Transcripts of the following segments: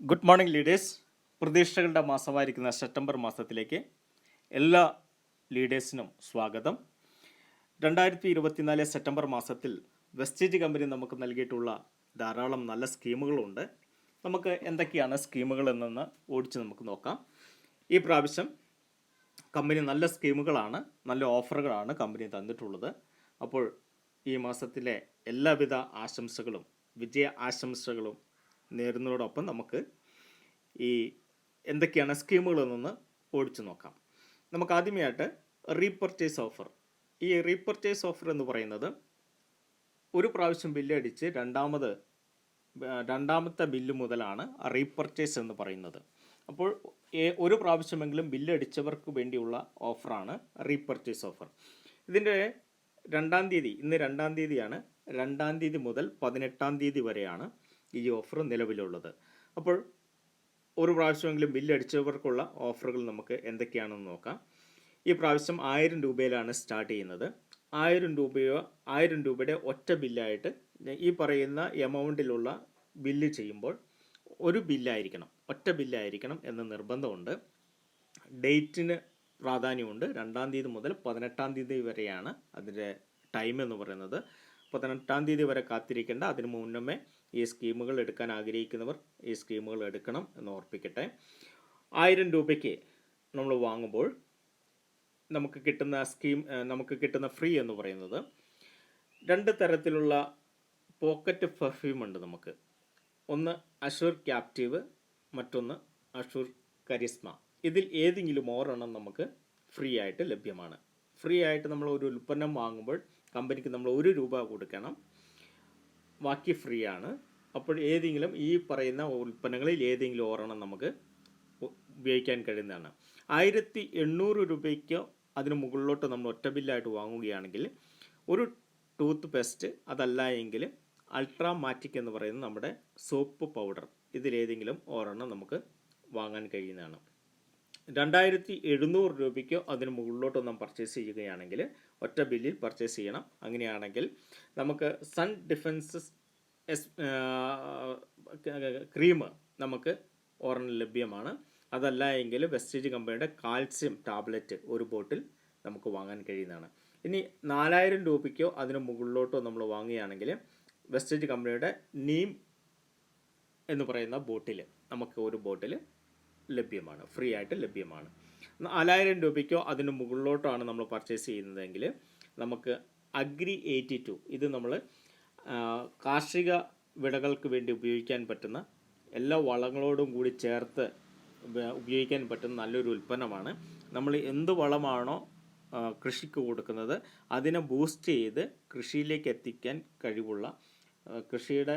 Good morning leaders പ്രതീക്ഷകളുടെ മാസമായിരിക്കുന്ന September മാസത്തിലേക്ക് എല്ലാ ലീഡേഴ്സിനും സ്വാഗതം. രണ്ടായിരത്തി ഇരുപത്തിനാല് സെപ്റ്റംബർ മാസത്തിൽ വെസ്റ്റേജ് കമ്പനി നമുക്ക് നൽകിയിട്ടുള്ള ധാരാളം നല്ല സ്കീമുകളുണ്ട്. നമുക്ക് എന്തൊക്കെയാണ് സ്കീമുകൾ എന്നൊന്ന് ഓടിച്ച് നമുക്ക് നോക്കാം. ഈ പ്രാവശ്യം കമ്പനി നല്ല സ്കീമുകളാണ് നല്ല ഓഫറുകളാണ് കമ്പനി തന്നിട്ടുള്ളത്. അപ്പോൾ ഈ മാസത്തിലെ എല്ലാവിധ ആശംസകളും വിജയ ആശംസകളും നേരുന്നതോടൊപ്പം നമുക്ക് ഈ എന്തൊക്കെയാണ് സ്കീമുകൾ എന്നൊന്ന് ഓടിച്ചു നോക്കാം. നമുക്ക് ആദ്യമായിട്ട് റീപർച്ചേസ് ഓഫർ ഈ റീപർച്ചേസ് ഓഫർ എന്ന് പറയുന്നത് ഒരു പ്രാവശ്യം ബില്ല് അടിച്ച് രണ്ടാമത് രണ്ടാമത്തെ ബില്ല് മുതലാണ് റീപർച്ചേസ് എന്ന് പറയുന്നത്. അപ്പോൾ ഒരു പ്രാവശ്യമെങ്കിലും ബില്ല് അടിച്ചവർക്ക് വേണ്ടിയുള്ള ഓഫറാണ് റീപർച്ചേസ് ഓഫർ ഇതിന്റെ രണ്ടാം തീയതി ഇന്ന് രണ്ടാം തീയതിയാണ്. രണ്ടാം തീയതി മുതൽ പതിനെട്ടാം തീയതി വരെയാണ് ഈ ഓഫർ നിലവിലുള്ളത്. അപ്പോൾ ഒരു പ്രാവശ്യമെങ്കിലും ബില്ലടിച്ചവർക്കുള്ള ഓഫറുകൾ നമുക്ക് എന്തൊക്കെയാണെന്ന് നോക്കാം. ഈ പ്രാവശ്യം ആയിരം രൂപയിലാണ് സ്റ്റാർട്ട് ചെയ്യുന്നത്. ആയിരം രൂപയോ ആയിരം രൂപയുടെ ഒറ്റ ബില്ലായിട്ട് ഈ പറയുന്ന എമൗണ്ടിലുള്ള ബില്ല് ചെയ്യുമ്പോൾ ഒരു ബില്ലായിരിക്കണം ഒറ്റ ബില്ലായിരിക്കണം എന്ന നിർബന്ധമുണ്ട്. ഡേറ്റിന് പ്രാധാന്യമുണ്ട്. രണ്ടാം തീയതി മുതൽ പതിനെട്ടാം തീയതി വരെയാണ് അതിന്റെ ടൈം എന്ന് പറയുന്നത്. പതിനെട്ടാം തീയതി വരെ കാത്തിരിക്കേണ്ട. അതിന് മുന്നമേ ഈ സ്കീമുകൾ എടുക്കാൻ ആഗ്രഹിക്കുന്നവർ ഈ സ്കീമുകൾ എടുക്കണം എന്ന് ഓർപ്പിക്കട്ടെ. ആയിരം രൂപയ്ക്ക് നമ്മൾ വാങ്ങുമ്പോൾ നമുക്ക് കിട്ടുന്ന സ്കീം നമുക്ക് കിട്ടുന്ന ഫ്രീ എന്ന് പറയുന്നത് രണ്ട് തരത്തിലുള്ള പോക്കറ്റ് പെർഫ്യൂം ഉണ്ട് നമുക്ക്. ഒന്ന് അഷൂർ ക്യാപ്റ്റീവ് മറ്റൊന്ന് അഷൂർ കരിസ്മ. ഇതിൽ ഏതെങ്കിലും ഒരെണ്ണം നമുക്ക് ഫ്രീ ആയിട്ട് ലഭ്യമാണ്. ഫ്രീ ആയിട്ട് നമ്മൾ ഒരു ഉൽപ്പന്നം വാങ്ങുമ്പോൾ കമ്പനിക്ക് നമ്മൾ ഒരു രൂപ കൊടുക്കണം. ബാക്കി ഫ്രീ ആണ് അപ്പോൾ ഏതെങ്കിലും ഈ പറയുന്ന ഉൽപ്പന്നങ്ങളിൽ ഏതെങ്കിലും ഒരെണ്ണം നമുക്ക് ഉപയോഗിക്കാൻ കഴിയുന്നതാണ്. ആയിരത്തി എണ്ണൂറ് രൂപയ്ക്കോ അതിന് മുകളിലോട്ട് നമ്മൾ ഒറ്റ ബില്ലായിട്ട് വാങ്ങുകയാണെങ്കിൽ ഒരു ടൂത്ത് പേസ്റ്റ് അതല്ല എങ്കിൽ അൾട്രാമാറ്റിക് എന്ന് പറയുന്ന നമ്മുടെ സോപ്പ് പൗഡർ ഇതിലേതെങ്കിലും ഒരെണ്ണം നമുക്ക് വാങ്ങാൻ കഴിയുന്നതാണ്. രണ്ടായിരത്തി എഴുന്നൂറ് രൂപയ്ക്കോ അതിന് മുകളിലോട്ടോ നാം പർച്ചേസ് ചെയ്യുകയാണെങ്കിൽ ഒറ്റ ബില്ലിൽ പർച്ചേസ് ചെയ്യണം. അങ്ങനെയാണെങ്കിൽ നമുക്ക് സൺ ഡിഫൻസസ് എസ് ക്രീം നമുക്ക് ഓറഞ്ച് ലഭ്യമാണ്. അതല്ല എങ്കിൽ വെസ്റ്റേജ് കമ്പനിയുടെ കാൽസ്യം ടാബ്ലറ്റ് ഒരു ബോട്ടിൽ നമുക്ക് വാങ്ങാൻ കഴിയുന്നതാണ്. ഇനി നാലായിരം രൂപയ്ക്കോ അതിന് മുകളിലോട്ടോ നമ്മൾ വാങ്ങുകയാണെങ്കിൽ വെസ്റ്റേജ് കമ്പനിയുടെ നീം എന്ന് പറയുന്ന ബോട്ടിൽ നമുക്ക് ഒരു ബോട്ടിൽ ലഭ്യമാണ് ഫ്രീ ആയിട്ട് ലഭ്യമാണ്. നാലായിരം രൂപയ്ക്കോ അതിന് മുകളിലോട്ടാണ് നമ്മൾ പർച്ചേസ് ചെയ്യുന്നതെങ്കിൽ നമുക്ക് അഗ്രി എയ്റ്റി ടു ഇത് നമ്മൾ കാർഷിക വിളകൾക്ക് വേണ്ടി ഉപയോഗിക്കാൻ പറ്റുന്ന എല്ലാ വളങ്ങളോടും കൂടി ചേർത്ത് ഉപയോഗിക്കാൻ പറ്റുന്ന നല്ലൊരു ഉൽപ്പന്നമാണ്. നമ്മൾ എന്ത് വളമാണോ കൃഷിക്ക് കൊടുക്കുന്നത് അതിനെ ബൂസ്റ്റ് ചെയ്ത് കൃഷിയിലേക്ക് എത്തിക്കാൻ കഴിവുള്ള കൃഷിയുടെ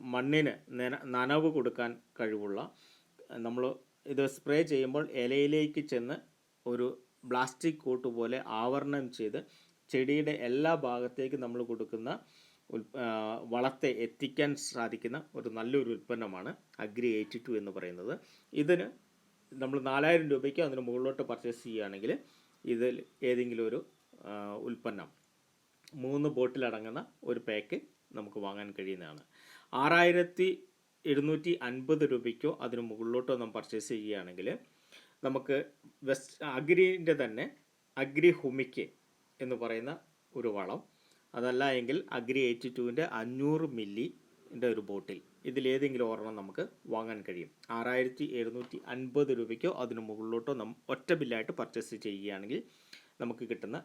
മണ്ണിന് നന- നനവ് കൊടുക്കാൻ കഴിവുള്ള നമ്മൾ ഇത് സ്പ്രേ ചെയ്യുമ്പോൾ ഇലയിലേക്ക് ചെന്ന് ഒരു പ്ലാസ്റ്റിക് കോട്ട് പോലെ ആവരണം ചെയ്ത് ചെടിയുടെ എല്ലാ ഭാഗത്തേക്കും നമ്മൾ കൊടുക്കുന്ന വളത്തെ എത്തിക്കാൻ സാധിക്കുന്ന ഒരു നല്ലൊരു ഉൽപ്പന്നമാണ് അഗ്രി എയ്റ്റി ടു എന്ന് പറയുന്നത്. ഇതിന് നമ്മൾ നാലായിരം രൂപയ്ക്ക് അതിന് മുകളിലോട്ട് പർച്ചേസ് ചെയ്യുകയാണെങ്കിൽ ഇതിൽ ഏതെങ്കിലും ഒരു ഉൽപ്പന്നം മൂന്ന് ബോട്ടിലടങ്ങുന്ന ഒരു പാക്ക് നമുക്ക് വാങ്ങാൻ കഴിയുന്നതാണ്. ആറായിരത്തി എഴുന്നൂറ്റി അൻപത് രൂപയ്ക്കോ അതിന് മുകളിലോട്ടോ നാം പർച്ചേസ് ചെയ്യുകയാണെങ്കിൽ നമുക്ക് വെസ്റ്റ് അഗ്രീന്റെ തന്നെ അഗ്രി ഹുമിക്ക് എന്ന് പറയുന്ന ഒരു വളം. അതല്ല എങ്കിൽ അഗ്രി എയ്റ്റി ടുവിന്റെ അഞ്ഞൂറ് മില്ലിന്റെ ഒരു ബോട്ടിൽ. ഇതിലേതെങ്കിലും ഒരെണ്ണം നമുക്ക് വാങ്ങാൻ കഴിയും. ആറായിരത്തി എഴുന്നൂറ്റി അൻപത് രൂപയ്ക്കോ അതിന് മുകളിലോട്ടോ നം ഒറ്റ ബില്ലായിട്ട് പർച്ചേസ് ചെയ്യുകയാണെങ്കിൽ നമുക്ക് കിട്ടുന്ന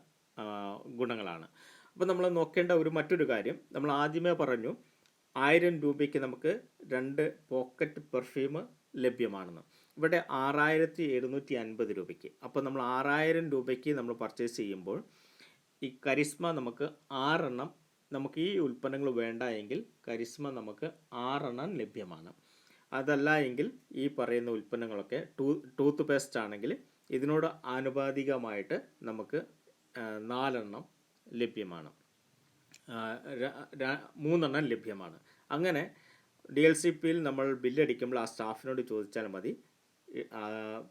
ഗുണങ്ങളാണ്. അപ്പോൾ നമ്മൾ നോക്കേണ്ട ഒരു മറ്റൊരു കാര്യം. നമ്മൾ ആദ്യമേ പറഞ്ഞു ആയിരം രൂപയ്ക്ക് നമുക്ക് രണ്ട് പോക്കറ്റ് പെർഫ്യൂം ലഭ്യമാണെന്ന്. ഇവിടെ ആറായിരത്തി എഴുന്നൂറ്റി അൻപത് രൂപയ്ക്ക്. അപ്പോൾ നമ്മൾ ആറായിരം രൂപയ്ക്ക് നമ്മൾ പർച്ചേസ് ചെയ്യുമ്പോൾ ഈ കരിസ്മ നമുക്ക് ആറെണ്ണം നമുക്ക് ഈ ഉൽപ്പന്നങ്ങൾ വേണ്ട എങ്കിൽ കരിസ്മ നമുക്ക് ആറെണ്ണം ലഭ്യമാണ്. അതല്ല എങ്കിൽ ഈ പറയുന്ന ഉൽപ്പന്നങ്ങളൊക്കെ ടൂ ടൂത്ത് പേസ്റ്റ് ആണെങ്കിൽ ഇതിനോട് ആനുപാതികമായിട്ട് നമുക്ക് നാലെണ്ണം ലഭ്യമാണ്. മൂന്നെണ്ണം ലഭ്യമാണ്. അങ്ങനെ ഡി എൽ സി പിയിൽ നമ്മൾ ബില്ലടിക്കുമ്പോൾ ആ സ്റ്റാഫിനോട് ചോദിച്ചാൽ മതി.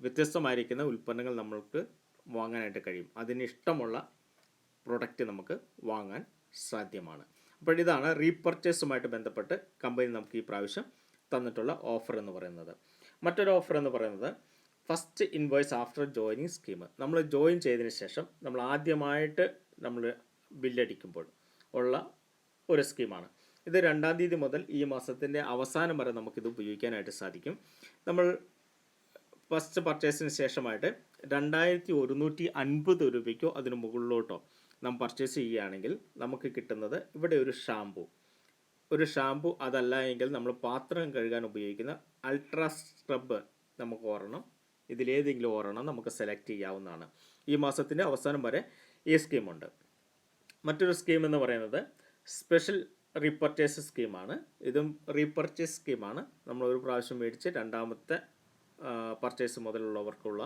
വ്യത്യസ്തമായിരിക്കുന്ന ഉൽപ്പന്നങ്ങൾ നമ്മൾക്ക് വാങ്ങാനായിട്ട് കഴിയും. അതിന് ഇഷ്ടമുള്ള പ്രൊഡക്റ്റ് നമുക്ക് വാങ്ങാൻ സാധ്യമാണ്. അപ്പോൾ ഇതാണ് റീപർച്ചേസുമായിട്ട് ബന്ധപ്പെട്ട് കമ്പനി നമുക്ക് ഈ പ്രാവശ്യം തന്നിട്ടുള്ള ഓഫർ എന്ന് പറയുന്നത്. മറ്റൊരു ഓഫർ എന്ന് പറയുന്നത് first invoice after joining scheme. നമ്മൾ ജോയിൻ ചെയ്തതിന് ശേഷം നമ്മൾ ആദ്യമായിട്ട് നമ്മൾ ബില്ലടിക്കുമ്പോൾ ഉള്ള ഒരു സ്കീമാണ്. ഇത് രണ്ടാം തീയതി മുതൽ ഈ മാസത്തിന്റെ അവസാനം വരെ നമുക്കിത് ഉപയോഗിക്കാനായിട്ട് സാധിക്കും. നമ്മൾ ഫസ്റ്റ് പർച്ചേസിന് ശേഷമായിട്ട് രണ്ടായിരത്തി ഒരുന്നൂറ്റി അൻപത് രൂപയ്ക്കോ അതിന് മുകളിലോട്ടോ നാം പർച്ചേസ് ചെയ്യുകയാണെങ്കിൽ നമുക്ക് കിട്ടുന്നത് ഇവിടെ ഒരു ഷാംപൂ. ഒരു ഷാംപൂ അതല്ല എങ്കിൽ നമ്മൾ പാത്രം കഴുകാൻ ഉപയോഗിക്കുന്ന അൾട്രാ സ്ക്രബ് നമുക്ക് ഓരണം ഇതിലേതെങ്കിലും ഓരണം നമുക്ക് സെലക്ട് ചെയ്യാവുന്നതാണ്. ഈ മാസത്തിന്റെ അവസാനം വരെ ഈ സ്കീമുണ്ട്. മറ്റൊരു സ്കീം എന്ന് പറയുന്നത് സ്പെഷ്യൽ റീപർച്ചേസ് സ്കീമാണ് ഇതും റീപർച്ചേസ് സ്കീമാണ് നമ്മൾ ഒരു പ്രാവശ്യം മേടിച്ച് രണ്ടാമത്തെ പർച്ചേസ് മുതലുള്ളവർക്കുള്ള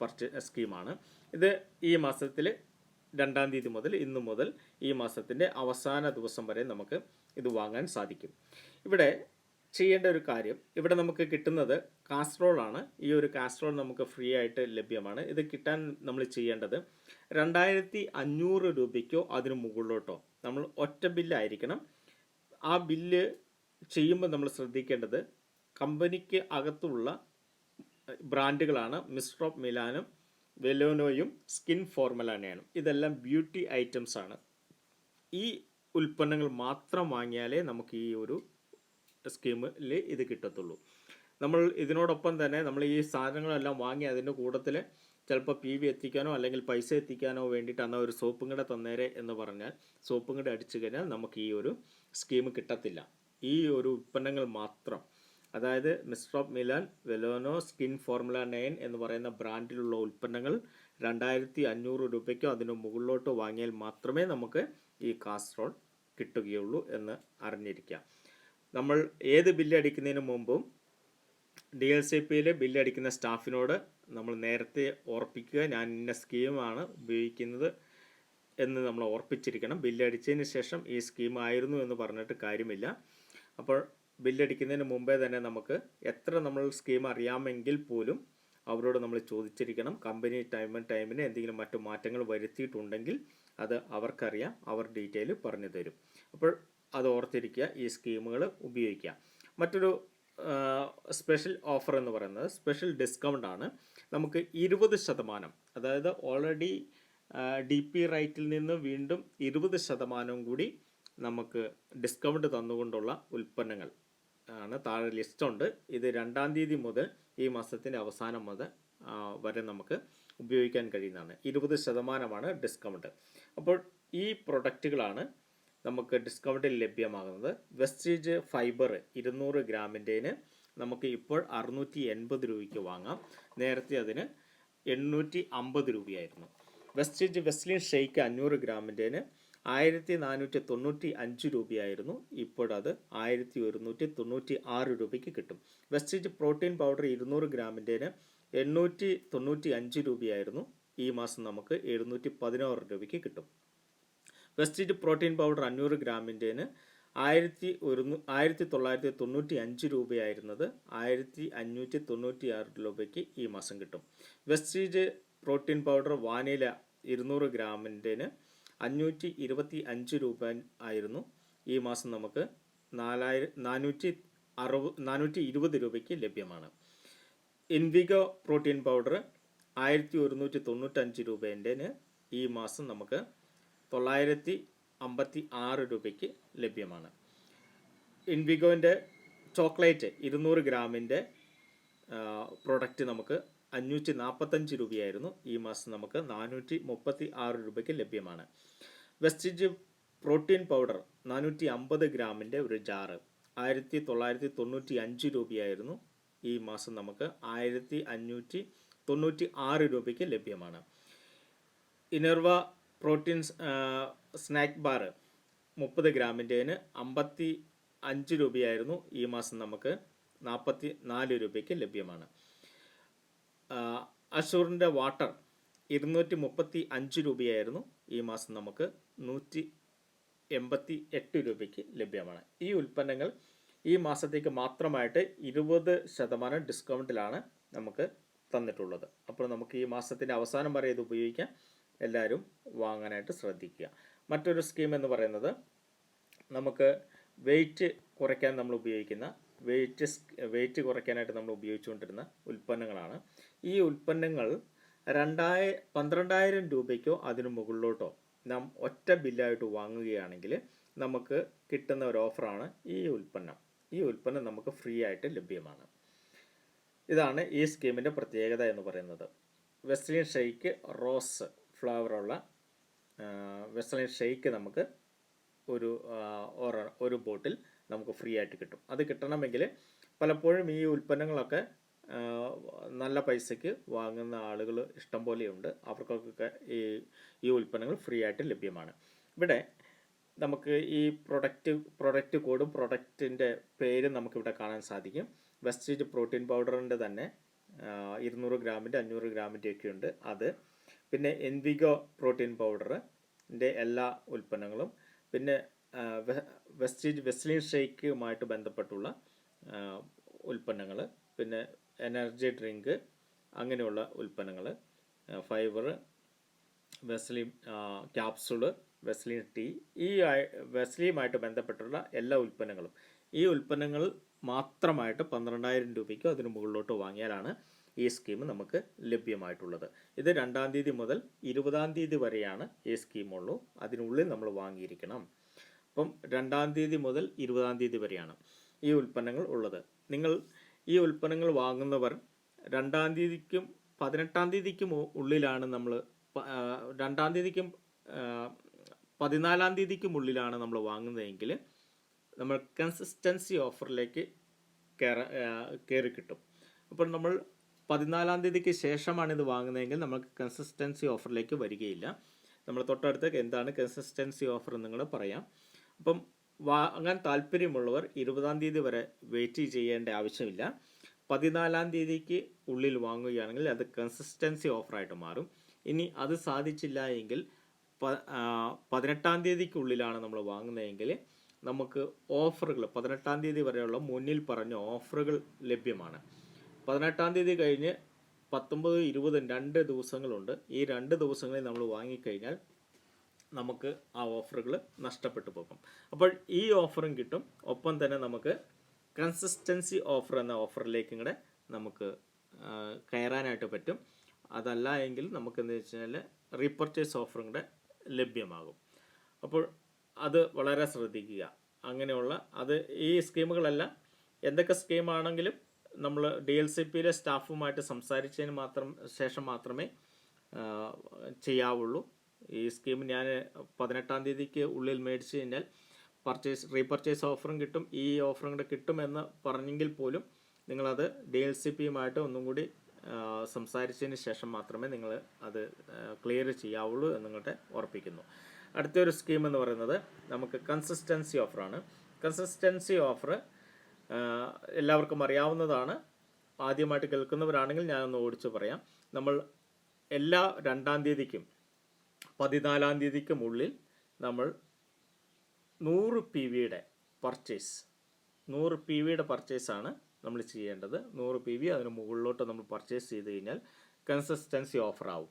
പർച്ചേ സ്കീമാണ് ഇത് ഈ മാസത്തിൽ രണ്ടാം തീയതി മുതൽ ഇന്നു മുതൽ ഈ മാസത്തിന്റെ അവസാന ദിവസം വരെ നമുക്ക് ഇത് വാങ്ങാൻ സാധിക്കും. ഇവിടെ ചെയ്യേണ്ട ഒരു കാര്യം ഇവിടെ നമുക്ക് കിട്ടുന്നത് കാസ്ട്രോളാണ് ഈ ഒരു കാസ്ട്രോൾ നമുക്ക് ഫ്രീ ആയിട്ട് ലഭ്യമാണ്. ഇത് കിട്ടാൻ നമ്മൾ ചെയ്യേണ്ടത് രണ്ടായിരത്തി അഞ്ഞൂറ് രൂപയ്ക്കോ അതിന് മുകളിലോട്ടോ. നമ്മൾ ഒറ്റ ബില്ലായിരിക്കണം ആ ബില്ല് ചെയ്യുമ്പോൾ നമ്മൾ ശ്രദ്ധിക്കേണ്ടത് കമ്പനിക്ക് അകത്തുള്ള ബ്രാൻഡുകളാണ് ഓഫ് മിലാനും വെലോനോയും സ്കിൻ ഫോർമലാനയാണ്. ഇതെല്ലാം ബ്യൂട്ടി ഐറ്റംസ് ആണ് ഈ ഉൽപ്പന്നങ്ങൾ മാത്രം വാങ്ങിയാലേ നമുക്ക് ഈ ഒരു സ്കീമിൽ ഇത് കിട്ടത്തുള്ളൂ. നമ്മൾ ഇതിനോടൊപ്പം തന്നെ നമ്മൾ ഈ സാധനങ്ങളെല്ലാം വാങ്ങി അതിന്റെ കൂട്ടത്തിൽ ചിലപ്പോൾ പി വി എത്തിക്കാനോ അല്ലെങ്കിൽ പൈസ എത്തിക്കാനോ വേണ്ടിയിട്ട് അന്ന് ഒരു സോപ്പും കൂടെ തന്നേരെ എന്ന് പറഞ്ഞാൽ സോപ്പും കൂടെ അടിച്ചു കഴിഞ്ഞാൽ നമുക്ക് ഈ ഒരു സ്കീം കിട്ടത്തില്ല. ഈ ഒരു ഉൽപ്പന്നങ്ങൾ മാത്രം. അതായത് മിസ്റ്റർ ഓഫ് മിലാൻ വെലോനോ സ്കിൻ ഫോർമുല നയൻ എന്ന് പറയുന്ന ബ്രാൻഡിലുള്ള ഉൽപ്പന്നങ്ങൾ രണ്ടായിരത്തി അഞ്ഞൂറ് രൂപയ്ക്കോ അതിന് മുകളിലോട്ട് വാങ്ങിയാൽ മാത്രമേ നമുക്ക് ഈ കാസ്ട്രോൾ കിട്ടുകയുള്ളൂ എന്ന് അറിഞ്ഞിരിക്കാം. നമ്മൾ ഏത് ബില്ല് അടിക്കുന്നതിന് മുമ്പും ഡി എൽ സി പിയിൽ ബില്ലടിക്കുന്ന സ്റ്റാഫിനോട് നമ്മൾ നേരത്തെ ഓർപ്പിക്കുക. ഞാൻ ഇന്ന സ്കീമാണ് ഉപയോഗിക്കുന്നത് എന്ന് നമ്മൾ ഓർപ്പിച്ചിരിക്കണം. ബില്ലടിച്ചതിന് ശേഷം ഈ സ്കീം ആയിരുന്നു എന്ന് പറഞ്ഞിട്ട് കാര്യമില്ല. അപ്പോൾ ബില്ലടിക്കുന്നതിന് മുമ്പേ തന്നെ നമുക്ക് എത്ര നമ്മൾ സ്കീം അറിയാമെങ്കിൽ പോലും അവരോട് നമ്മൾ ചോദിച്ചിരിക്കണം. കമ്പനി ടൈം ആൻഡ് ടൈമിന് എന്തെങ്കിലും മറ്റു മാറ്റങ്ങൾ വരുത്തിയിട്ടുണ്ടെങ്കിൽ അത് അവർക്കറിയാം. അവർ ഡീറ്റെയിൽ പറഞ്ഞു തരും. അപ്പോൾ അത് ഓർത്തിരിക്കുക ഈ സ്കീമുകൾ ഉപയോഗിക്കുക. മറ്റൊരു സ്പെഷ്യൽ ഓഫർ എന്ന് പറയുന്നത് സ്പെഷ്യൽ ഡിസ്കൗണ്ട് ആണ്. നമുക്ക് ഇരുപത് ശതമാനം അതായത് ഓൾറെഡി ഡി പി റൈറ്റിൽ നിന്ന് വീണ്ടും ഇരുപത് ശതമാനവും കൂടി നമുക്ക് ഡിസ്കൗണ്ട് തന്നുകൊണ്ടുള്ള ഉൽപ്പന്നങ്ങൾ ആണ് താഴെ ലിസ്റ്റ് ഉണ്ട്. ഇത് രണ്ടാം തീയതി മുതൽ ഈ മാസത്തിന്റെ അവസാനം മുതൽ വരെ നമുക്ക് ഉപയോഗിക്കാൻ കഴിയുന്നതാണ്. ഇരുപത് ശതമാനമാണ് ഡിസ്കൗണ്ട് അപ്പോൾ ഈ പ്രൊഡക്റ്റുകളാണ് നമുക്ക് ഡിസ്കൗണ്ടിൽ ലഭ്യമാകുന്നത്. വെസ്റ്റേജ് ഫൈബർ ഇരുന്നൂറ് ഗ്രാമിന്റെന് നമുക്ക് ഇപ്പോൾ അറുന്നൂറ്റി എൺപത് രൂപയ്ക്ക് വാങ്ങാം. നേരത്തെ അതിന് എണ്ണൂറ്റി അമ്പത് രൂപയായിരുന്നു. വെസ്റ്റേജ് വെസ്ലിൻ ഷെയ്ക്ക് അഞ്ഞൂറ് ഗ്രാമിന്റെന് ആയിരത്തി നാനൂറ്റി തൊണ്ണൂറ്റി അഞ്ച് രൂപയായിരുന്നു. ഇപ്പോഴത് ആയിരത്തി ഒരുന്നൂറ്റി തൊണ്ണൂറ്റി ആറ് രൂപയ്ക്ക് കിട്ടും. വെസ്റ്റേജ് പ്രോട്ടീൻ പൗഡർ ഇരുന്നൂറ് ഗ്രാമിന്റെന് എണ്ണൂറ്റി തൊണ്ണൂറ്റി അഞ്ച് രൂപയായിരുന്നു. ഈ മാസം നമുക്ക് എഴുന്നൂറ്റി പതിനാറ് രൂപയ്ക്ക് കിട്ടും. വെസ്റ്റേജ് പ്രോട്ടീൻ പൗഡർ അഞ്ഞൂറ് ഗ്രാമിന്റെന് ആയിരത്തി ഒരുന്നൂ ആയിരത്തി തൊള്ളായിരത്തി തൊണ്ണൂറ്റി അഞ്ച് രൂപയായിരുന്നത് ആയിരത്തി അഞ്ഞൂറ്റി തൊണ്ണൂറ്റി ആറ് രൂപയ്ക്ക് ഈ മാസം കിട്ടും. വെസ്റ്റേജ് പ്രോട്ടീൻ പൗഡർ വാനില ഇരുന്നൂറ് ഗ്രാമിന്റെന് അഞ്ഞൂറ്റി ഇരുപത്തി അഞ്ച് രൂപ ആയിരുന്നു. ഈ മാസം നമുക്ക് നാലായിരം നാനൂറ്റി അറുപത് നാനൂറ്റി ഇരുപത് രൂപയ്ക്ക് ലഭ്യമാണ്. ഇൻവിഗോ പ്രോട്ടീൻ പൗഡർ ആയിരത്തി ഒരുന്നൂറ്റി തൊണ്ണൂറ്റഞ്ച് രൂപേന്റെന് ഈ മാസം നമുക്ക് തൊള്ളായിരത്തി അമ്പത്തി ആറ് രൂപയ്ക്ക് ലഭ്യമാണ്. ഇൻവിഗോന്റെ ചോക്ലേറ്റ് ഇരുന്നൂറ് ഗ്രാമിന്റെ പ്രൊഡക്റ്റ് നമുക്ക് അഞ്ഞൂറ്റി നാൽപ്പത്തഞ്ച് രൂപയായിരുന്നു ഈ മാസം നമുക്ക് നാനൂറ്റി മുപ്പത്തി ആറ് രൂപയ്ക്ക് ലഭ്യമാണ്. വെസ്റ്റിജ് പ്രോട്ടീൻ പൗഡർ നാനൂറ്റി അമ്പത് ഗ്രാമിന്റെ ഒരു ജാറ് ആയിരത്തി തൊള്ളായിരത്തി തൊണ്ണൂറ്റി അഞ്ച് രൂപയായിരുന്നു ഈ മാസം നമുക്ക് ആയിരത്തി അഞ്ഞൂറ്റി തൊണ്ണൂറ്റി ആറ് രൂപയ്ക്ക് ലഭ്യമാണ്. ഇനർവ പ്രോട്ടീൻ സ്നാക്ക് ബാർ മുപ്പത് ഗ്രാമിന്റെന് അമ്പത്തി അഞ്ച് രൂപയായിരുന്നു ഈ മാസം നമുക്ക് നാൽപ്പത്തി നാല് രൂപയ്ക്ക് ലഭ്യമാണ്. അഷൂറിന്റെ വാട്ടർ ഇരുന്നൂറ്റി മുപ്പത്തി അഞ്ച് രൂപയായിരുന്നു ഈ മാസം നമുക്ക് നൂറ്റി എൺപത്തി എട്ട് രൂപയ്ക്ക് ലഭ്യമാണ്. ഈ ഉൽപ്പന്നങ്ങൾ ഈ മാസത്തേക്ക് മാത്രമായിട്ട് ഇരുപത് ശതമാനം ഡിസ്കൗണ്ടിലാണ് നമുക്ക് തന്നിട്ടുള്ളത്. അപ്പോൾ നമുക്ക് ഈ മാസത്തിന്റെ അവസാനം വരെ ഇത് ഉപയോഗിക്കാം. എല്ലാവരും വാങ്ങാനായിട്ട് ശ്രദ്ധിക്കുക. മറ്റൊരു സ്കീം എന്ന് പറയുന്നത് നമുക്ക് വെയിറ്റ് കുറയ്ക്കാൻ നമ്മൾ ഉപയോഗിക്കുന്ന വെയിറ്റ് വെയിറ്റ് കുറയ്ക്കാനായിട്ട് നമ്മൾ ഉപയോഗിച്ചുകൊണ്ടിരുന്ന ഉൽപ്പന്നങ്ങളാണ്. ഈ ഉൽപ്പന്നങ്ങൾ രണ്ടായ പന്ത്രണ്ടായിരം രൂപയ്ക്കോ അതിനു മുകളിലോട്ടോ നാം ഒറ്റ ബില്ലായിട്ട് വാങ്ങുകയാണെങ്കിൽ നമുക്ക് കിട്ടുന്ന ഒരു ഓഫറാണ് ഈ ഉൽപ്പന്നം. ഈ ഉൽപ്പന്നം നമുക്ക് ഫ്രീ ആയിട്ട് ലഭ്യമാണ്. ഇതാണ് ഈ സ്കീമിന്റെ പ്രത്യേകത എന്ന് പറയുന്നത്. വെസ്റ്റലിൻ ഷെയ്ക്ക് റോസ് ഫ്ലവറുള്ള വെസ്റ്റലിൻ ഷെയ്ക്ക് നമുക്ക് ഒരു ഒരു ബോട്ടിൽ നമുക്ക് ഫ്രീ ആയിട്ട് കിട്ടും. അത് കിട്ടണമെങ്കിൽ പലപ്പോഴും ഈ ഉൽപ്പന്നങ്ങളൊക്കെ നല്ല പൈസയ്ക്ക് വാങ്ങുന്ന ആളുകൾ ഇഷ്ടം പോലെയുണ്ട്. അവർക്കൊക്കെ ഈ ഈ ഉൽപ്പന്നങ്ങൾ ഫ്രീ ആയിട്ട് ലഭ്യമാണ്. ഇവിടെ നമുക്ക് ഈ പ്രൊഡക്റ്റ് പ്രൊഡക്റ്റ് കോഡും പ്രൊഡക്റ്റിന്റെ പേരും നമുക്കിവിടെ കാണാൻ സാധിക്കും. വെസ്റ്റേജ് പ്രോട്ടീൻ പൗഡറിന്റെ തന്നെ ഇരുന്നൂറ് ഗ്രാമിന്റെ അഞ്ഞൂറ് ഗ്രാമിന്റെ ഒക്കെ ഉണ്ട് അത്. പിന്നെ എൻവിഗോ പ്രോട്ടീൻ പൗഡറിന്റെ എല്ലാ ഉൽപ്പന്നങ്ങളും. പിന്നെ വെസ്റ്റേജ് വെസ്ലിൻ ഷേക്കുമായിട്ട് ബന്ധപ്പെട്ടുള്ള ഉൽപ്പന്നങ്ങൾ പിന്നെ എനർജി ഡ്രിങ്ക് അങ്ങനെയുള്ള ഉൽപ്പന്നങ്ങൾ ഫൈബർ വെസ്ലിം ക്യാപ്സുൾ വെസ്ലിൻ ടീ ഈ വെസ്ലിയുമായിട്ട് ബന്ധപ്പെട്ടുള്ള എല്ലാ ഉൽപ്പന്നങ്ങളും. ഈ ഉൽപ്പന്നങ്ങൾ മാത്രമായിട്ട് പന്ത്രണ്ടായിരം രൂപയ്ക്കോ അതിന് മുകളിലോട്ടോ വാങ്ങിയാലാണ് ഈ സ്കീം നമുക്ക് ലഭ്യമായിട്ടുള്ളത്. ഇത് രണ്ടാം തീയതി മുതൽ ഇരുപതാം തീയതി വരെയാണ് ഈ സ്കീമുള്ളൂ അതിനുള്ളിൽ നമ്മൾ വാങ്ങിയിരിക്കണം. അപ്പം രണ്ടാം തീയതി മുതൽ ഇരുപതാം തീയതി വരെയാണ് ഈ ഉൽപ്പന്നങ്ങൾ ഉള്ളത്. നിങ്ങൾ ഈ ഉൽപ്പന്നങ്ങൾ വാങ്ങുന്നവർ രണ്ടാം തീയതിക്കും പതിനെട്ടാം തീയതിക്കും ഉള്ളിലാണ് നമ്മൾ രണ്ടാം തീയതിക്കും പതിനാലാം തീയതിക്കും ഉള്ളിലാണ് നമ്മൾ വാങ്ങുന്നതെങ്കിൽ നമ്മൾ കൺസിസ്റ്റൻസി ഓഫറിലേക്ക് കയറ കിട്ടും. അപ്പോൾ നമ്മൾ പതിനാലാം തീയതിക്ക് ശേഷമാണ് ഇത് വാങ്ങുന്നതെങ്കിൽ നമുക്ക് കൺസിസ്റ്റൻസി ഓഫറിലേക്ക് വരികയില്ല. നമ്മൾ തൊട്ടടുത്ത് എന്താണ് കൺസിസ്റ്റൻസി ഓഫർ എന്ന് നിങ്ങൾ പറയാം. അപ്പം വാങ്ങാൻ താല്പര്യമുള്ളവർ ഇരുപതാം തീയതി വരെ വെയിറ്റ് ചെയ്യേണ്ട ആവശ്യമില്ല. പതിനാലാം തീയതിക്ക് ഉള്ളിൽ വാങ്ങുകയാണെങ്കിൽ അത് കൺസിസ്റ്റൻസി ഓഫറായിട്ട് മാറും. ഇനി അത് സാധിച്ചില്ല എങ്കിൽ പതിനെട്ടാം തീയതിക്കുള്ളിലാണ് നമ്മൾ വാങ്ങുന്നതെങ്കിൽ നമുക്ക് ഓഫറുകൾ പതിനെട്ടാം തീയതി വരെയുള്ള മുന്നിൽ പറഞ്ഞ ഓഫറുകൾ ലഭ്യമാണ്. പതിനെട്ടാം തീയതി കഴിഞ്ഞ് പത്തൊമ്പത് ഇരുപത് രണ്ട് ദിവസങ്ങളുണ്ട്. ഈ രണ്ട് ദിവസങ്ങളിൽ നമ്മൾ വാങ്ങിക്കഴിഞ്ഞാൽ നമുക്ക് ആ ഓഫറുകൾ നഷ്ടപ്പെട്ടു പോകും. അപ്പോൾ ഈ ഓഫറും കിട്ടും. ഒപ്പം തന്നെ നമുക്ക് കൺസിസ്റ്റൻസി ഓഫർ എന്ന ഓഫറിലേക്കും കൂടെ നമുക്ക് കയറാനായിട്ട് പറ്റും. അതല്ല എങ്കിൽ നമുക്ക് എന്താ വെച്ച് കഴിഞ്ഞാൽ റീപർച്ചേസ് ഓഫറും കൂടെ ലഭ്യമാകും. അപ്പോൾ അത് വളരെ ശ്രദ്ധിക്കുക. അങ്ങനെയുള്ള അത് ഈ സ്കീമുകളല്ല. എന്തൊക്കെ സ്കീമാണെങ്കിലും നമ്മൾ ഡി എൽ സി പിയിലെ സ്റ്റാഫുമായിട്ട് സംസാരിച്ചതിന് മാത്രം ശേഷം മാത്രമേ ചെയ്യാവുള്ളൂ. ഈ സ്കീം ഞാൻ പതിനെട്ടാം തീയതിക്ക് ഉള്ളിൽ മേടിച്ച് കഴിഞ്ഞാൽ പർച്ചേസ് റീപർച്ചേസ് ഓഫറും കിട്ടും. ഈ ഓഫറും കൂടെ കിട്ടുമെന്ന് പറഞ്ഞെങ്കിൽ പോലും നിങ്ങളത് ഡി എൽ സി പിയുമായിട്ട് ഒന്നും കൂടി സംസാരിച്ചതിന് ശേഷം മാത്രമേ നിങ്ങൾ അത് ക്ലിയർ ചെയ്യാവുള്ളൂ എന്ന് നിങ്ങളുടെ ഓർപ്പിക്കുന്നു അടുത്തൊരു സ്കീം എന്ന് പറയുന്നത് നമുക്ക് കൺസിസ്റ്റൻസി ഓഫറാണ് കൺസിസ്റ്റൻസി ഓഫർ എല്ലാവർക്കും അറിയാവുന്നതാണ്. ആദ്യമായിട്ട് കേൾക്കുന്നവരാണെങ്കിൽ ഞാനൊന്ന് ഓടിച്ചു പറയാം. നമ്മൾ എല്ലാ രണ്ടാം തീയതിക്കും പതിനാലാം തീയതിക്കും ഉള്ളിൽ നമ്മൾ നൂറ് പി വിയുടെ പർച്ചേസ് നൂറ് പി വിയുടെ പർച്ചേസാണ് നമ്മൾ ചെയ്യേണ്ടത്. നൂറ് പി വി അതിന് മുകളിലോട്ട് നമ്മൾ പർച്ചേസ് ചെയ്ത് കഴിഞ്ഞാൽ കൺസിസ്റ്റൻസി ഓഫർ ആവും.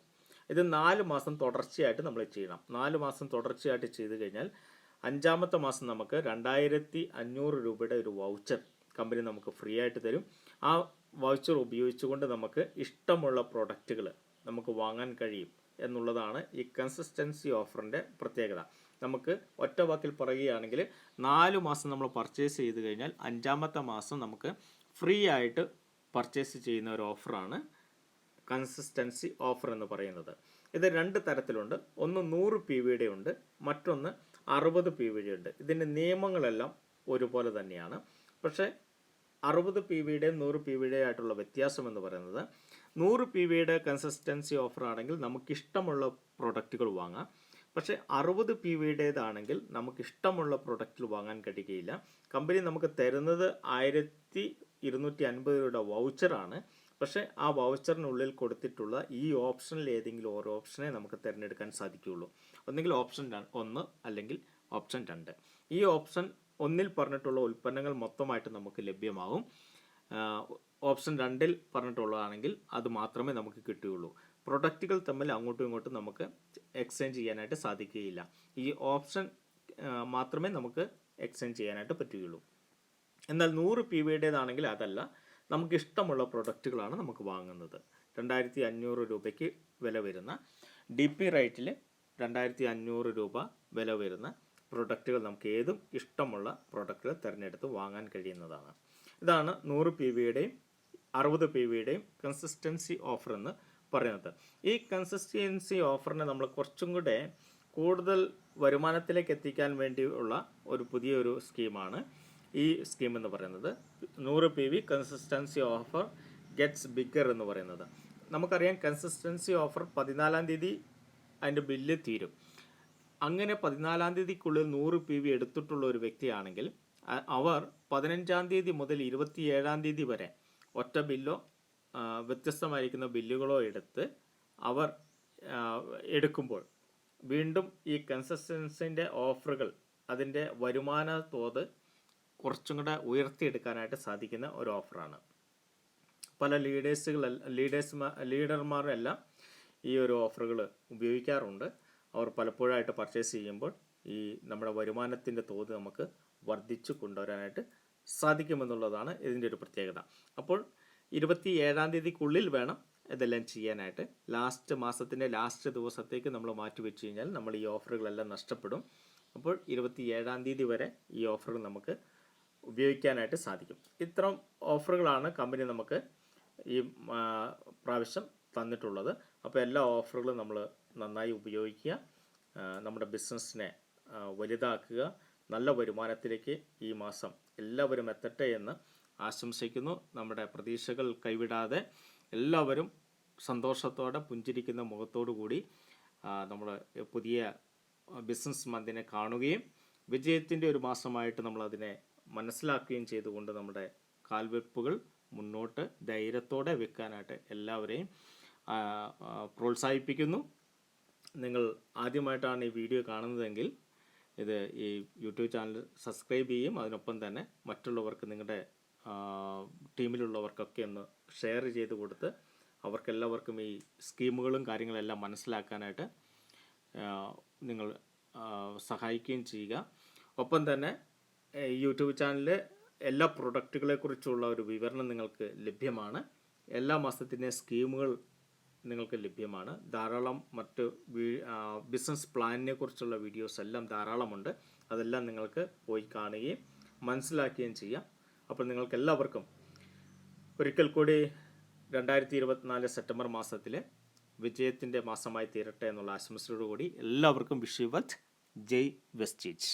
ഇത് നാല് മാസം തുടർച്ചയായിട്ട് നമ്മൾ ചെയ്യണം. നാല് മാസം തുടർച്ചയായിട്ട് ചെയ്ത് കഴിഞ്ഞാൽ അഞ്ചാമത്തെ മാസം നമുക്ക് രണ്ടായിരത്തി അഞ്ഞൂറ് രൂപയുടെ ഒരു വൗച്ചർ കമ്പനി നമുക്ക് ഫ്രീ ആയിട്ട് തരും. ആ വൗച്ചർ ഉപയോഗിച്ചുകൊണ്ട് നമുക്ക് ഇഷ്ടമുള്ള പ്രോഡക്റ്റുകൾ നമുക്ക് വാങ്ങാൻ കഴിയും. എന്നുള്ളതാണ് ഈ കൺസിസ്റ്റൻസി ഓഫറിന്റെ പ്രത്യേകത. നമുക്ക് ഒറ്റ വാക്കിൽ പറയുകയാണെങ്കിൽ നാല് മാസം നമ്മൾ പർച്ചേസ് ചെയ്ത് കഴിഞ്ഞാൽ അഞ്ചാമത്തെ മാസം നമുക്ക് ഫ്രീ ആയിട്ട് പർച്ചേസ് ചെയ്യുന്ന ഒരു ഓഫറാണ് കൺസിസ്റ്റൻസി ഓഫർ എന്ന് പറയുന്നത്. ഇത് രണ്ട് തരത്തിലുണ്ട്. ഒന്ന് നൂറ് പി വിയുടെ ഉണ്ട് മറ്റൊന്ന് അറുപത് പി വിയുടെ ഉണ്ട്. ഇതിന്റെ നിയമങ്ങളെല്ലാം ഒരുപോലെ തന്നെയാണ്. പക്ഷേ അറുപത് പി വിയുടെയും നൂറ് പി വിയുടെയും ആയിട്ടുള്ള വ്യത്യാസം എന്ന് പറയുന്നത് നൂറ് പി വിയുടെ കൺസിസ്റ്റൻസി ഓഫർ ആണെങ്കിൽ നമുക്ക് ഇഷ്ടമുള്ള പ്രൊഡക്റ്റുകൾ വാങ്ങാം. പക്ഷേ അറുപത് പി വിയുടേതാണെങ്കിൽ നമുക്ക് ഇഷ്ടമുള്ള പ്രൊഡക്റ്റിൽ വാങ്ങാൻ കഴിയുകയില്ല. കമ്പനി നമുക്ക് തരുന്നത് ആയിരത്തി ഇരുന്നൂറ്റി അൻപത് രൂപയുടെ വൗച്ചറാണ് പക്ഷേ ആ വൗച്ചറിനുള്ളിൽ കൊടുത്തിട്ടുള്ള ഈ ഓപ്ഷനിൽ ഏതെങ്കിലും ഓരോ ഓപ്ഷനെ നമുക്ക് തിരഞ്ഞെടുക്കാൻ സാധിക്കുകയുള്ളൂ. ഒന്നെങ്കിൽ ഓപ്ഷൻ ഒന്ന് അല്ലെങ്കിൽ ഓപ്ഷൻ രണ്ട്. ഈ ഓപ്ഷൻ ഒന്നിൽ പറഞ്ഞിട്ടുള്ള ഉൽപ്പന്നങ്ങൾ മൊത്തമായിട്ട് നമുക്ക് ലഭ്യമാവും ആ, ഓപ്ഷൻ രണ്ടിൽ പറഞ്ഞിട്ടുള്ളതാണെങ്കിൽ അത് മാത്രമേ നമുക്ക് കിട്ടുകയുള്ളൂ പ്രൊഡക്റ്റുകൾ തമ്മിൽ അങ്ങോട്ടും ഇങ്ങോട്ടും നമുക്ക് എക്സ്ചേഞ്ച് ചെയ്യാനായിട്ട് സാധിക്കുകയില്ല. ഈ ഓപ്ഷൻ മാത്രമേ നമുക്ക് എക്സ്ചേഞ്ച് ചെയ്യാനായിട്ട് പറ്റുകയുള്ളൂ. എന്നാൽ നൂറ് പി വിയുടേതാണെങ്കിൽ അതല്ല നമുക്ക് ഇഷ്ടമുള്ള പ്രൊഡക്റ്റുകളാണ് നമുക്ക് വാങ്ങുന്നത്. രണ്ടായിരത്തി അഞ്ഞൂറ് രൂപയ്ക്ക് വില വരുന്ന ഡി പി റേറ്റിൽ രണ്ടായിരത്തി അഞ്ഞൂറ് രൂപ വില വരുന്ന പ്രൊഡക്റ്റുകൾ നമുക്ക് ഏതും ഇഷ്ടമുള്ള പ്രൊഡക്റ്റുകൾ തിരഞ്ഞെടുത്ത് വാങ്ങാൻ കഴിയുന്നതാണ്. ഇതാണ് നൂറ് പി വിയുടെയും അറുപത് പി വിയുടെയും കൺസിസ്റ്റൻസി ഓഫർ എന്ന് പറയുന്നത്. ഈ കൺസിസ്റ്റൻസി ഓഫറിനെ നമ്മൾ കുറച്ചും കൂടെ കൂടുതൽ വരുമാനത്തിലേക്ക് എത്തിക്കാൻ വേണ്ടിയുള്ള ഒരു പുതിയൊരു സ്കീമാണ് ഈ സ്കീം എന്ന് പറയുന്നത്. നൂറ് P V consistency offer gets bigger എന്ന് പറയുന്നത്. നമുക്കറിയാം കൺസിസ്റ്റൻസി ഓഫർ പതിനാലാം തീയതി അതിന്റെ ബില്ല് തീരും. അങ്ങനെ പതിനാലാം തീയതിക്കുള്ളിൽ നൂറ് പി വി എടുത്തിട്ടുള്ള ഒരു വ്യക്തിയാണെങ്കിൽ അവർ പതിനഞ്ചാം തീയതി മുതൽ ഇരുപത്തിയേഴാം തീയതി വരെ ഒറ്റ ബില്ലോ വ്യത്യസ്തമായിരിക്കുന്ന ബില്ലുകളോ എടുത്ത് അവർ എടുക്കുമ്പോൾ വീണ്ടും ഈ കൺസിസ്റ്റൻസിന്റെ ഓഫറുകൾ അതിന്റെ വരുമാന തോത് കുറച്ചും കൂടെ ഉയർത്തിയെടുക്കാനായിട്ട് സാധിക്കുന്ന ഒരു ഓഫറാണ് പല ലീഡേഴ്സുകൾ ലീഡേഴ്സ് ലീഡർമാരെല്ലാം ഈ ഒരു ഓഫറുകൾ ഉപയോഗിക്കാറുണ്ട്. അവർ പലപ്പോഴായിട്ട് പർച്ചേസ് ചെയ്യുമ്പോൾ ഈ നമ്മുടെ വരുമാനത്തിന്റെ തോത് നമുക്ക് വർദ്ധിച്ചു കൊണ്ടുവരാനായിട്ട് സാധിക്കുമെന്നുള്ളതാണ് ഇതിന്റെ ഒരു പ്രത്യേകത. അപ്പോൾ ഇരുപത്തി ഏഴാം തീയതിക്കുള്ളിൽ വേണം ഇതെല്ലാം ചെയ്യാനായിട്ട്. ലാസ്റ്റ് മാസത്തിന്റെ ലാസ്റ്റ് ദിവസത്തേക്ക് നമ്മൾ മാറ്റി വെച്ച് കഴിഞ്ഞാൽ നമ്മൾ ഈ ഓഫറുകളെല്ലാം നഷ്ടപ്പെടും. അപ്പോൾ ഇരുപത്തി ഏഴാം തീയതി വരെ ഈ ഓഫറുകൾ നമുക്ക് ഉപയോഗിക്കാനായിട്ട് സാധിക്കും. ഇത്തരം ഓഫറുകളാണ് കമ്പനി നമുക്ക് ഈ പ്രാവശ്യം തന്നിട്ടുള്ളത്. അപ്പോൾ എല്ലാ ഓഫറുകളും നമ്മൾ നന്നായി ഉപയോഗിക്കുക നമ്മുടെ ബിസിനസ്സിനെ വലുതാക്കുക നല്ല വരുമാനത്തിലേക്ക് ഈ മാസം എല്ലാവരും എത്തട്ടെ എന്ന് ആശംസിക്കുന്നു. നമ്മുടെ പ്രതീക്ഷകൾ കൈവിടാതെ എല്ലാവരും സന്തോഷത്തോടെ പുഞ്ചിരിക്കുന്ന മുഖത്തോടു കൂടി നമ്മൾ പുതിയ ബിസിനസ് മന്തിനെ കാണുകയും വിജയത്തിന്റെ ഒരു മാസമായിട്ട് നമ്മൾ അതിനെ മനസ്സിലാക്കുകയും ചെയ്തുകൊണ്ട് നമ്മുടെ കാൽവെപ്പുകൾ മുന്നോട്ട് ധൈര്യത്തോടെ വെക്കാനായിട്ട് എല്ലാവരെയും പ്രോത്സാഹിപ്പിക്കുന്നു. നിങ്ങൾ ആദ്യമായിട്ടാണ് ഈ വീഡിയോ കാണുന്നതെങ്കിൽ ഇത് ഈ യൂട്യൂബ് ചാനൽ സബ്സ്ക്രൈബ് ചെയ്യും. അതിനൊപ്പം തന്നെ മറ്റുള്ളവർക്ക് നിങ്ങളുടെ ടീമിലുള്ളവർക്കൊക്കെ ഒന്ന് ഷെയർ ചെയ്ത് കൊടുത്ത് അവർക്കെല്ലാവർക്കും ഈ സ്കീമുകളും കാര്യങ്ങളെല്ലാം മനസ്സിലാക്കാനായിട്ട് നിങ്ങൾ സഹായിക്കുകയും ചെയ്യുക. ഒപ്പം തന്നെ യൂട്യൂബ് ചാനലിൽ എല്ലാ പ്രൊഡക്റ്റുകളെ കുറിച്ചുള്ള ഒരു വിവരണം നിങ്ങൾക്ക് ലഭ്യമാണ്. എല്ലാ മാസത്തിന്റെ സ്കീമുകൾ നിങ്ങൾക്ക് ലഭ്യമാണ്. ധാരാളം മറ്റ് ബിസിനസ് പ്ലാനിനെ കുറിച്ചുള്ള വീഡിയോസ് എല്ലാം ധാരാളമുണ്ട്. അതെല്ലാം നിങ്ങൾക്ക് പോയി കാണുകയും മനസ്സിലാക്കുകയും ചെയ്യാം. അപ്പോൾ നിങ്ങൾക്ക് എല്ലാവർക്കും ഒരിക്കൽ കൂടി രണ്ടായിരത്തി ഇരുപത്തിനാല് സെപ്റ്റംബർ മാസത്തിലെ വിജയത്തിന്റെ മാസമായി തീരട്ടെ എന്നുള്ള ആശംസയോടുകൂടി എല്ലാവർക്കും വിഷുവത് ജയ് വെസ്റ്റീജ്.